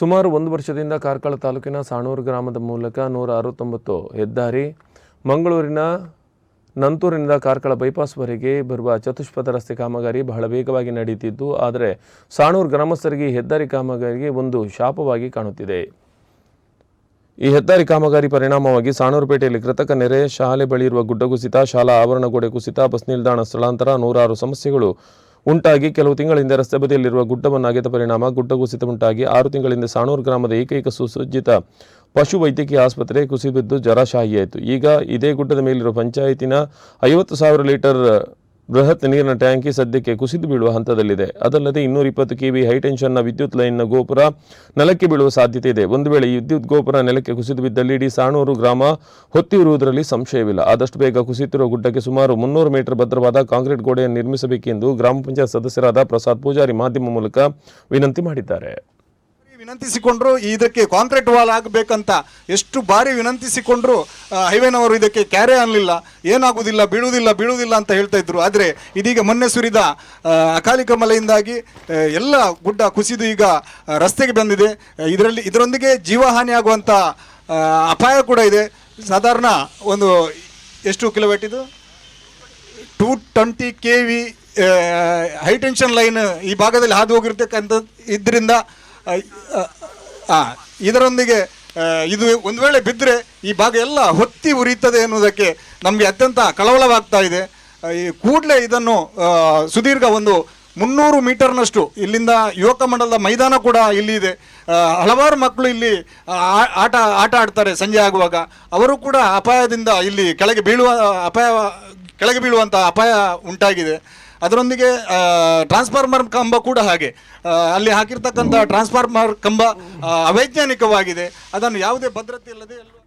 ಸುಮಾರು ಒಂದು ವರ್ಷದಿಂದ ಕಾರ್ಕಳ ತಾಲೂಕಿನ ಸಾಣೂರು ಗ್ರಾಮದ ಮೂಲಕ ನೂರ ಅರವತ್ತೊಂಬತ್ತು ಹೆದ್ದಾರಿ ಮಂಗಳೂರಿನ ನಂತೂರಿನಿಂದ ಕಾರ್ಕಳ ಬೈಪಾಸ್ವರೆಗೆ ಬರುವ ಚತುಷ್ಪಥ ರಸ್ತೆ ಕಾಮಗಾರಿ ಬಹಳ ವೇಗವಾಗಿ ನಡೆಯುತ್ತಿದ್ದು, ಆದರೆ ಸಾಣೂರು ಗ್ರಾಮಸ್ಥರಿಗೆ ಹೆದ್ದಾರಿ ಕಾಮಗಾರಿಗೆ ಒಂದು ಶಾಪವಾಗಿ ಕಾಣುತ್ತಿದೆ. ಈ ಹೆದ್ದಾರಿ ಕಾಮಗಾರಿ ಪರಿಣಾಮವಾಗಿ ಸಾಣೂರುಪೇಟೆಯಲ್ಲಿ ಕೃತಕ ನೆರೆ, ಶಾಲೆ ಬಳಿ ಇರುವ ಗುಡ್ಡ ಕುಸಿತ ಶಾಲಾ ಆವರಣ ಗೋಡೆ ಕುಸಿತ, ಬಸ್ ನಿಲ್ದಾಣ ಸ್ಥಳಾಂತರ, ನೂರಾರು ಸಮಸ್ಯೆಗಳು ಉಂಟಾಗಿ ಕೆಲವು ತಿಂಗಳಿಂದ ರಸ್ತೆ ಬದಿಯಲ್ಲಿರುವ ಗುಡ್ಡವನ್ನು ಅಗೆದ ಪರಿಣಾಮ ಗುಡ್ಡ ಕುಸಿತ ಉಂಟಾಗಿ ಆರು ತಿಂಗಳಿಂದ ಸಾಣೂರು ಗ್ರಾಮದ ಏಕೈಕ ಸುಸಜ್ಜಿತ ಪಶು ವೈದ್ಯಕೀಯ ಆಸ್ಪತ್ರೆ ಕುಸಿಬಿದ್ದು ಜರಾಶಾಹಿಯಾಯಿತು ಈಗ ಇದೇ ಗುಡ್ಡದ ಮೇಲಿರುವ ಪಂಚಾಯಿತಿನ ಐವತ್ತು ಸಾವಿರ ಲೀಟರ್ ಬೃಹತ್ ನೀರಿನ ಟ್ಯಾಂಕಿ ಸದ್ಯಕ್ಕೆ ಕುಸಿದು ಬೀಳುವ ಹಂತದಲ್ಲಿದೆ. ಅದಲ್ಲದೆ ಇನ್ನೂರ ಇಪ್ಪತ್ತು ಕೆವಿ ಹೈಟೆನ್ಷನ್ನ ವಿದ್ಯುತ್ ಲೈನ್ನ ಗೋಪುರ ನೆಲಕ್ಕೆ ಬೀಳುವ ಸಾಧ್ಯತೆ ಇದೆ. ಒಂದು ವೇಳೆ ವಿದ್ಯುತ್ ಗೋಪುರ ನೆಲಕ್ಕೆ ಕುಸಿದು ಬಿದ್ದಲ್ಲಿ ಇಡೀ ಸಾಣೂರು ಗ್ರಾಮ ಹೊತ್ತಿರುವುದರಲ್ಲಿ ಸಂಶಯವಿಲ್ಲ. ಆದಷ್ಟು ಬೇಗ ಕುಸಿಯುತ್ತಿರುವ ಗುಡ್ಡಕ್ಕೆ ಸುಮಾರು ಮುನ್ನೂರು ಮೀಟರ್ ಭದ್ರವಾದ ಕಾಂಕ್ರೀಟ್ ಗೋಡೆಯನ್ನು ನಿರ್ಮಿಸಬೇಕೆಂದು ಗ್ರಾಮ ಪಂಚಾಯತ್ ಸದಸ್ಯರಾದ ಪ್ರಸಾದ್ ಪೂಜಾರಿ ಮಾಧ್ಯಮ ಮೂಲಕ ವಿನಂತಿ ಮಾಡಿದ್ದಾರೆ. ವಿನಂತಿಸಿಕೊಂಡ್ರು, ಇದಕ್ಕೆ ಕಾಂಕ್ರೀಟ್ ವಾಲ್ ಆಗಬೇಕಂತ ಎಷ್ಟು ಬಾರಿ ವಿನಂತಿಸಿಕೊಂಡ್ರು ಹೈವೇನವರು ಇದಕ್ಕೆ ಕ್ಯಾರೆ ಅನ್ನಲಿಲ್ಲ ಏನಾಗುವುದಿಲ್ಲ ಬೀಳುವುದಿಲ್ಲ ಬೀಳುವುದಿಲ್ಲ ಅಂತ ಹೇಳ್ತಾ ಇದ್ರು. ಆದರೆ ಇದೀಗ ಮೊನ್ನೆ ಸುರಿದ ಅಕಾಲಿಕ ಮಳೆಯಿಂದಾಗಿ ಎಲ್ಲ ಗುಡ್ಡ ಕುಸಿದು ಈಗ ರಸ್ತೆಗೆ ಬಂದಿದೆ. ಇದರಲ್ಲಿ, ಇದರೊಂದಿಗೆ ಜೀವಹಾನಿ ಆಗುವಂಥ ಅಪಾಯ ಕೂಡ ಇದೆ. ಸಾಧಾರಣ ಒಂದು ಎಷ್ಟು ಕಿಲೋಮೀಟರ್ ಇದು? Two twenty K V high tension line ಈ ಭಾಗದಲ್ಲಿ ಹಾದು ಹೋಗಿರ್ತಕ್ಕಂಥ ಇದರಿಂದ ಇದರೊಂದಿಗೆ ಇದು ಒಂದು ವೇಳೆ ಬಿದ್ದರೆ ಈ ಭಾಗ ಎಲ್ಲ ಹೊತ್ತಿ ಉರಿಯುತ್ತದೆ ಎನ್ನುವುದಕ್ಕೆ ನಮಗೆ ಅತ್ಯಂತ ಕಳವಳವಾಗ್ತಾ ಇದೆ. ಈ ಕೂಡಲೇ ಇದನ್ನು ಸುದೀರ್ಘ ಒಂದು ಮುನ್ನೂರು ಮೀಟರ್ನಷ್ಟು ಇಲ್ಲಿಂದ ಯುವಕ ಮಂಡಲದ ಮೈದಾನ ಕೂಡ ಇಲ್ಲಿ ಇದೆ. ಹಲವಾರು ಮಕ್ಕಳು ಇಲ್ಲಿ ಆಟ ಆಟ ಆಡ್ತಾರೆ ಸಂಜೆ ಆಗುವಾಗ. ಅವರು ಕೂಡ ಅಪಾಯದಿಂದ ಇಲ್ಲಿ ಕೆಳಗೆ ಬೀಳುವ, ಅಪಾಯ, ಕೆಳಗೆ ಬೀಳುವಂಥ ಅಪಾಯ ಉಂಟಾಗಿದೆ. ಅದರೊಂದಿಗೆ ಟ್ರಾನ್ಸ್ಫಾರ್ಮರ್ ಕಂಬ ಕೂಡ ಹಾಗೆ. ಅಲ್ಲಿ ಹಾಕಿರ್ತಕ್ಕಂಥ ಟ್ರಾನ್ಸ್ಫಾರ್ಮರ್ ಕಂಬ ಅವೈಜ್ಞಾನಿಕವಾಗಿದೆ. ಅದನ್ನು ಯಾವುದೇ ಭದ್ರತೆ ಇಲ್ಲದೆ